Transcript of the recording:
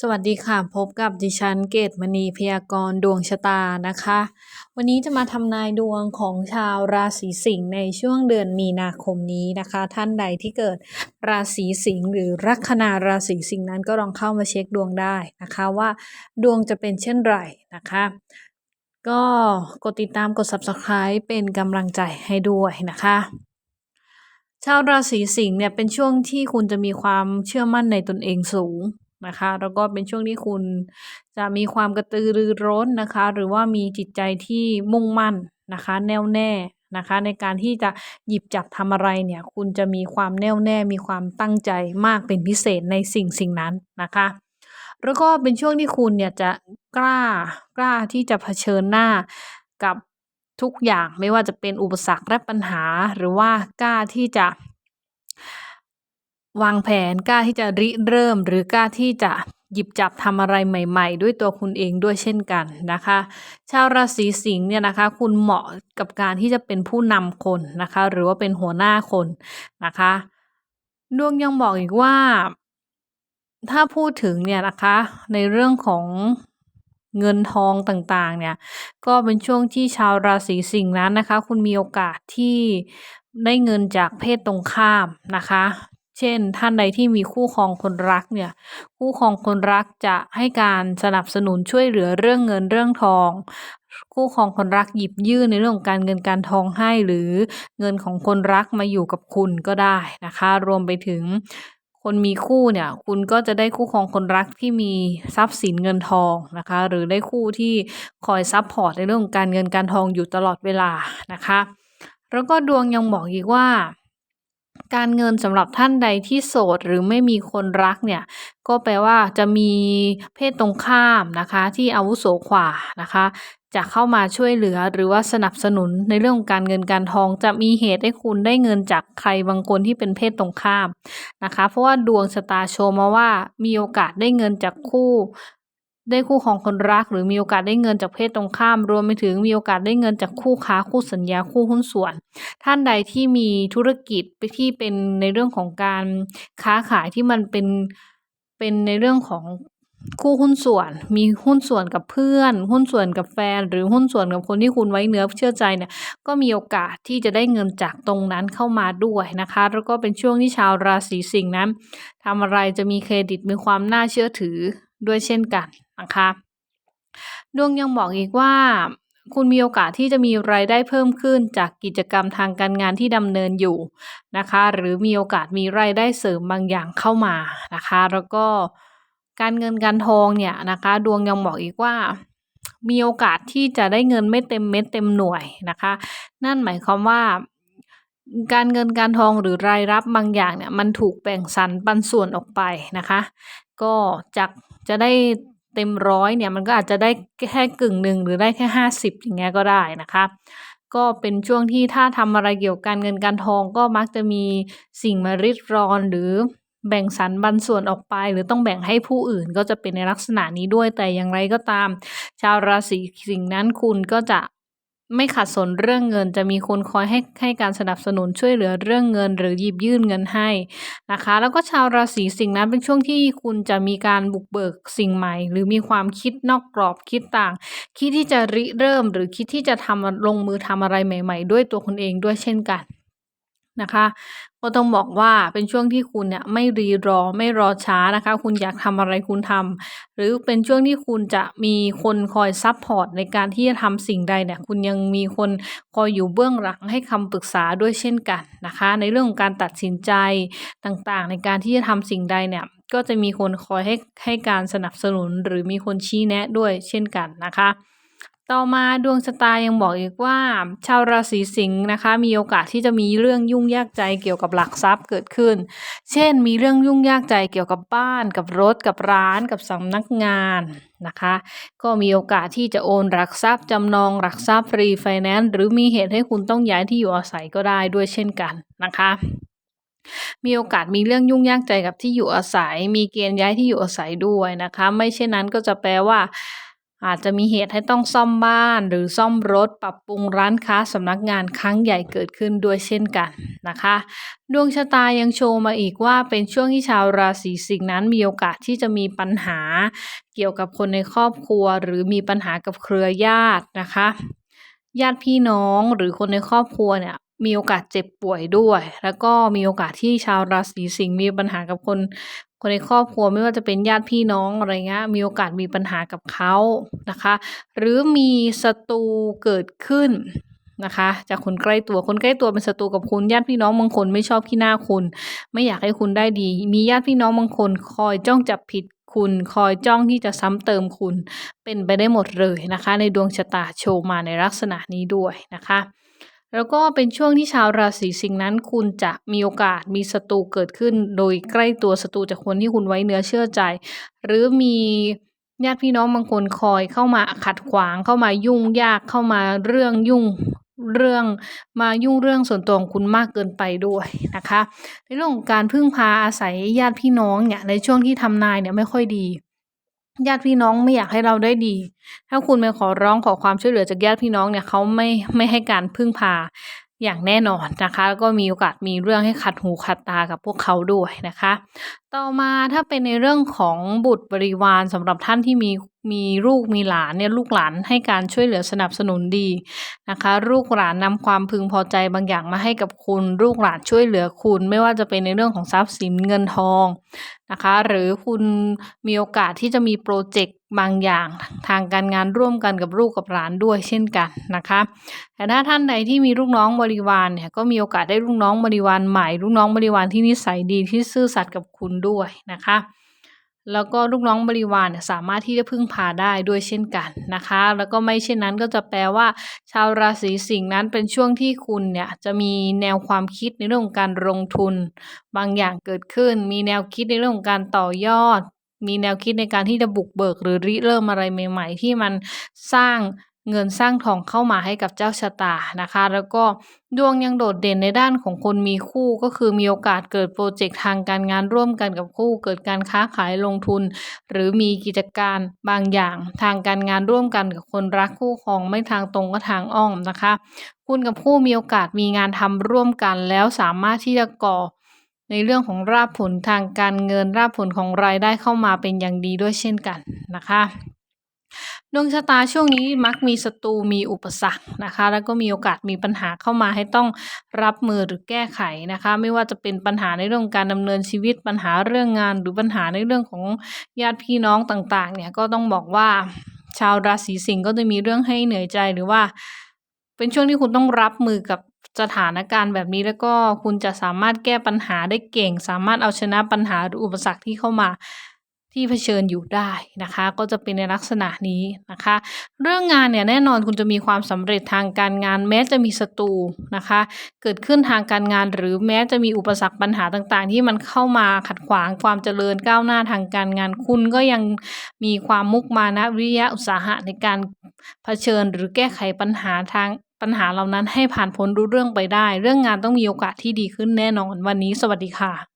สวัสดีค่ะ พบกับดิฉันเกตมณีพยากรณ์ดวงชะตานะคะ วันนี้จะมาทำนายดวงของชาวราศีสิงห์ในช่วงเดือนมีนาคมนี้นะคะ ท่านใดที่เกิดราศีสิงห์หรือลัคนาราศีสิงห์นั้นก็ลองเข้ามาเช็คดวงได้นะคะว่าดวงจะเป็นเช่นไรนะคะ ก็กดติดตามกด subscribe เป็นกำลังใจให้ด้วยนะคะชาวราศีสิงห์เนี่ยเป็นช่วงที่คุณจะมีความเชื่อมั่นในตนเองสูง นะคะ แล้วก็เป็นช่วงที่คุณจะมีความกระตือรือร้นนะคะ หรือว่ามีจิตใจที่มุ่งมั่นนะคะ แน่วแน่นะคะ ในการที่จะหยิบจับทำอะไรเนี่ย คุณจะมีความแน่วแน่ มีความตั้งใจมากเป็นพิเศษในสิ่งสิ่งนั้นนะคะ แล้วก็เป็นช่วงที่คุณเนี่ยจะกล้ากล้าที่จะเผชิญหน้ากับทุกอย่างไม่ว่าจะเป็นอุปสรรคและปัญหา หรือว่ากล้าที่จะ วางแผนกล้าที่จะริเริ่ม หรือกล้าที่จะหยิบจับทำอะไรใหม่ ๆ ด้วยตัวคุณเองด้วยเช่นกันนะคะ ชาวราศีสิงห์เนี่ยนะคะ คุณเหมาะกับการที่จะเป็นผู้นำคนนะคะ หรือว่าเป็นหัวหน้าคนนะคะดวงยังบอกอีกว่า ถ้าพูดถึงเนี่ยนะคะ ในเรื่องของเงินทองต่างๆ เนี่ย ก็เป็นช่วงที่ชาวราศีสิงห์นั้นนะคะ คุณมีโอกาสที่ได้เงินจากเพศตรงข้ามนะคะ เช่น ท่านใดที่มีคู่ครองคนรักเนี่ย คู่ครองคนรักจะให้การสนับสนุนช่วยเหลือเรื่องเงินเรื่องทอง คู่ครองคนรักหยิบยื่นในเรื่องของการเงินการทองให้หรือเงินของคนรักมาอยู่กับคุณก็ได้นะคะ รวมไปถึงคนมีคู่เนี่ยคุณก็จะได้คู่ครองคนรักที่มีทรัพย์สินเงินทองนะคะ หรือได้คู่ที่คอยซัพพอร์ตในเรื่องของการเงินการทองอยู่ตลอดเวลานะคะ แล้วก็ดวงยังบอกอีกว่า การเงินสำหรับท่านใดที่โสดหรือไม่มีคนรักเนี่ยก็แปลว่าจะมีเพศตรงข้ามนะคะที่อาวุโสกว่านะคะจะเข้ามาช่วยเหลือหรือว่าสนับสนุนในเรื่องของการเงินการทองจะมีเหตุให้คุณได้เงินจากใครบางคนที่เป็นเพศตรงข้ามนะคะ เพราะว่าดวงชะตาโชว์มาว่ามีโอกาสได้เงินจากคู่ ได้คู่ของคนรักหรือมีโอกาสได้เงินจากเพศตรงข้าม รวมไปถึงมีโอกาสได้เงินจากคู่ค้าคู่สัญญาคู่หุ้นส่วน ท่านใดที่มีธุรกิจที่เป็นในเรื่องของการค้าขายที่มันเป็นเป็นในเรื่องของคู่หุ้นส่วน มีหุ้นส่วนกับเพื่อน หุ้นส่วนกับแฟน หรือหุ้นส่วนกับคนที่คุณไว้เนื้อเชื่อใจเนี่ย ก็มีโอกาสที่จะได้เงินจากตรงนั้นเข้ามาด้วยนะคะ แล้วก็เป็นช่วงที่ชาวราศีสิงห์นั้นทำอะไรจะมีเครดิตมีความน่าเชื่อถือด้วยเช่นกัน นะคะดวงยังบอกอีกว่า คุณมีโอกาสที่จะมีรายได้เพิ่มขึ้นจากกิจกรรมทางการงานที่ดำเนินอยู่นะคะ หรือมีโอกาสมีรายได้เสริมบางอย่างเข้ามานะคะ แล้วก็การเงินการทองเนี่ยนะคะ ดวงยังบอกอีกว่า มีโอกาสที่จะได้เงินไม่เต็มเม็ดเต็มหน่วยนะคะ นั่นหมายความว่าการเงินการทองหรือรายรับบางอย่างเนี่ยมันถูกแบ่งสรรปันส่วนออกไปนะคะ ก็จากจะได้ เต็มร้อยเนี่ยมันก็อาจจะได้แค่กึ่งหนึ่งหรือได้แค่ห้าสิบอย่างเงี้ยก็ได้นะคะก็เป็นช่วงที่ถ้าทำอะไรเกี่ยวกับการเงินการทองก็มักจะมีสิ่งมาริดรอนหรือแบ่งสรรบันส่วนออกไป หรือต้องแบ่งให้ผู้อื่นก็จะเป็นในลักษณะนี้ด้วยแต่อย่างไรก็ตาม ชาวราศีสิงห์นั้นคุณก็จะ ไม่ขัดสนเรื่องเงิน จะมีคนคอยให้ให้การสนับสนุนช่วยเหลือเรื่องเงิน หรือหยิบยื่นเงินให้นะคะ แล้วก็ชาวราศีสิงห์นั้นเป็นช่วงที่คุณจะมีการบุกเบิกสิ่งใหม่ หรือมีความคิดนอกกรอบคิดต่าง คิดที่จะริเริ่มหรือคิดที่จะทำลงมือทำอะไรใหม่ ๆ ด้วยตัวคุณเองด้วยเช่นกัน นะคะ ก็ต้องบอกว่าเป็นช่วงที่คุณเนี่ยไม่รีรอไม่รอช้านะคะ คุณอยากทำอะไรคุณทำหรือเป็นช่วงที่คุณจะมีคนคอยซับพอร์ตในการที่จะทำสิ่งใดเนี่ยคุณยังมีคนคอยอยู่เบื้องหลังให้คำปรึกษาด้วยเช่นกันนะคะ ในเรื่องของการตัดสินใจต่างๆ ในการที่จะทำสิ่งใดเนี่ยก็จะมีคนคอยให้ให้การสนับสนุนหรือมีคนชี้แนะด้วยเช่นกันนะคะ ต่อมาดวงชะตายังบอกอีกว่า ชาวราศีสิงห์นะคะ มีโอกาสที่จะมีเรื่องยุ่งยากใจเกี่ยวกับหลักทรัพย์เกิดขึ้น เช่น มีเรื่องยุ่งยากใจเกี่ยวกับบ้าน กับรถ กับร้าน กับสำนักงานนะคะ ก็มีโอกาสที่จะโอนหลักทรัพย์จำนองหลักทรัพย์ฟรีไฟแนนซ์หรือมีเหตุให้คุณต้องย้ายที่อยู่อาศัยก็ได้ด้วยเช่นกันนะคะมีโอกาสมีเรื่องยุ่งยากใจกับที่อยู่อาศัย มีเกณฑ์ย้ายที่อยู่อาศัยด้วยนะคะ ไม่เช่นนั้นก็จะแปลว่า อาจจะมีเหตุให้ต้องซ่อมบ้าน หรือซ่อมรถปรับปรุงร้านค้าสำนักงานครั้งใหญ่เกิดขึ้นด้วยเช่นกันนะคะ ดวงชะตายังโชว์มาอีกว่าเป็นช่วงที่ชาวราศีสิงห์นั้นมีโอกาสที่จะมีปัญหา เกี่ยวกับคนในครอบครัว หรือมีปัญหากับเครือญาตินะคะ ญาติพี่น้องหรือคนในครอบครัวเนี่ย มีโอกาสเจ็บป่วยด้วย แล้วก็มีโอกาสที่ชาวราศีสิงห์มีปัญหากับคน คนในครอบครัวไม่ว่าจะเป็นญาติพี่น้องอะไรเงี้ยมีโอกาสมีปัญหากับเขานะคะ หรือมีศัตรูเกิดขึ้นนะคะ จากคนใกล้ตัวคนใกล้ตัวเป็นศัตรูกับคุณญาติพี่น้องบางคนไม่ชอบขี้หน้าคุณ ไม่อยากให้คุณได้ดี มีญาติพี่น้องบางคนคอยจ้องจับผิดคุณคอยจ้องที่จะซ้ำเติมคุณเป็นไปได้หมดเลยนะคะ ในดวงชะตาโชว์มาในลักษณะนี้ด้วยนะคะ แล้วก็เป็นช่วงที่ชาวราศีสิงห์นั้น คุณจะมีโอกาสมีศัตรูเกิดขึ้น โดยใกล้ตัวศัตรูจากคนที่คุณไว้เนื้อเชื่อใจ หรือมีญาติพี่น้องบางคนคอยเข้ามาขัดขวางเข้ามายุ่งยากเข้ามาเรื่องยุ่งเรื่องมายุ่งเรื่องส่วนตัวของคุณมากเกินไปด้วยนะคะ ในเรื่องของการพึ่งพาอาศัยญาติพี่น้องเนี่ยในช่วงที่ทำนายเนี่ยไม่ค่อยดี ญาติพี่น้องไม่อยากให้เราได้ดี ถ้าคุณไปขอร้องขอความช่วยเหลือจากญาติพี่น้องเนี่ยเขาไม่ไม่ให้การพึ่งพาอย่างแน่นอนนะคะ แล้วก็มีโอกาสมีเรื่องให้ขัดหูขัดตากับพวกเขาด้วยนะคะ ต่อมาถ้าเป็นในเรื่องของบุตรบริวารสำหรับท่านที่มี มีลูกมีหลานเนี่ยลูกหลานให้การช่วยเหลือสนับสนุนดีนะคะ ลูกหลานนำความพึงพอใจบางอย่างมาให้กับคุณ ลูกหลานช่วยเหลือคุณ ไม่ว่าจะเป็นในเรื่องของทรัพย์สินเงินทองนะคะ หรือคุณมีโอกาสที่จะมีโปรเจกต์บางอย่างทางการงานร่วมกันกับลูกกับหลานด้วยเช่นกันนะคะ แต่ถ้าท่านใดที่มีลูกน้องบริวารเนี่ยก็มีโอกาสได้ลูกน้องบริวารใหม่ ลูกน้องบริวารที่นิสัยดีที่ซื่อสัตย์กับคุณด้วยนะคะ แล้วก็ลูกน้องบริวารเนี่ยสามารถที่จะพึ่งพาได้ด้วยเช่นกันนะคะ แล้วก็ไม่เช่นนั้นก็จะแปลว่า ชาวราศีสิงห์นั้นเป็นช่วงที่คุณเนี่ยจะมีแนวความคิดในเรื่องของการลงทุน บางอย่างเกิดขึ้น มีแนวคิดในเรื่องของการต่อยอด มีแนวคิดในการที่จะบุกเบิก หรือริเริ่มอะไรใหม่ ๆ ที่มันสร้าง เงินสร้างทองเข้ามาให้กับเจ้าชะตานะคะ แล้วก็ดวงยังโดดเด่นในด้านของคนมีคู่ก็คือมีโอกาสเกิดโปรเจกต์ทางการงานร่วมกันกับคู่ เกิดการค้าขายลงทุน หรือมีกิจการบางอย่างทางการงานร่วมกันกับคนรักคู่ครองไม่ทางตรงก็ทางอ้อมนะคะ คุณกับคู่มีโอกาสมีงานทำร่วมกันแล้วสามารถที่จะก่อในเรื่องของราบผลทางการเงินราบผลของรายได้เข้ามาเป็นอย่างดีด้วยเช่นกันนะคะ ดวงชะตาช่วงนี้มักมีศัตรูมีอุปสรรคนะคะ แล้วก็มีโอกาสมีปัญหาเข้ามาให้ต้องรับมือหรือแก้ไขนะคะ ไม่ว่าจะเป็นปัญหาในเรื่องการดำเนินชีวิตปัญหาเรื่องงาน หรือปัญหาในเรื่องของญาติพี่น้องต่างๆ เนี่ยก็ต้องบอกว่าชาวราศีสิงห์ก็จะมีเรื่องให้เหนื่อยใจหรือว่า เป็นช่วงที่คุณต้องรับมือกับสถานการณ์แบบนี้แล้วก็คุณจะสามารถแก้ปัญหาได้เก่ง สามารถเอาชนะปัญหาหรืออุปสรรคที่เข้ามา ที่เผชิญอยู่ได้นะคะ ก็จะเป็นในลักษณะนี้นะคะ เรื่องงานเนี่ยแน่นอนคุณจะมีความสำเร็จทางการงาน แม้จะมีศัตรูนะคะ เกิดขึ้นทางการงาน หรือแม้จะมีอุปสรรคปัญหาต่างๆ ที่มันเข้ามาขัดขวางความเจริญก้าวหน้าทางการงาน คุณก็ยังมีความมุกมานะวิริยะอุตสาหะในการเผชิญหรือแก้ไขปัญหาทางปัญหาเหล่านั้นให้ผ่านพ้นรู้เรื่องไปได้ เรื่องงานต้องมีโอกาสที่ดีขึ้นแน่นอนวันนี้ สวัสดีค่ะ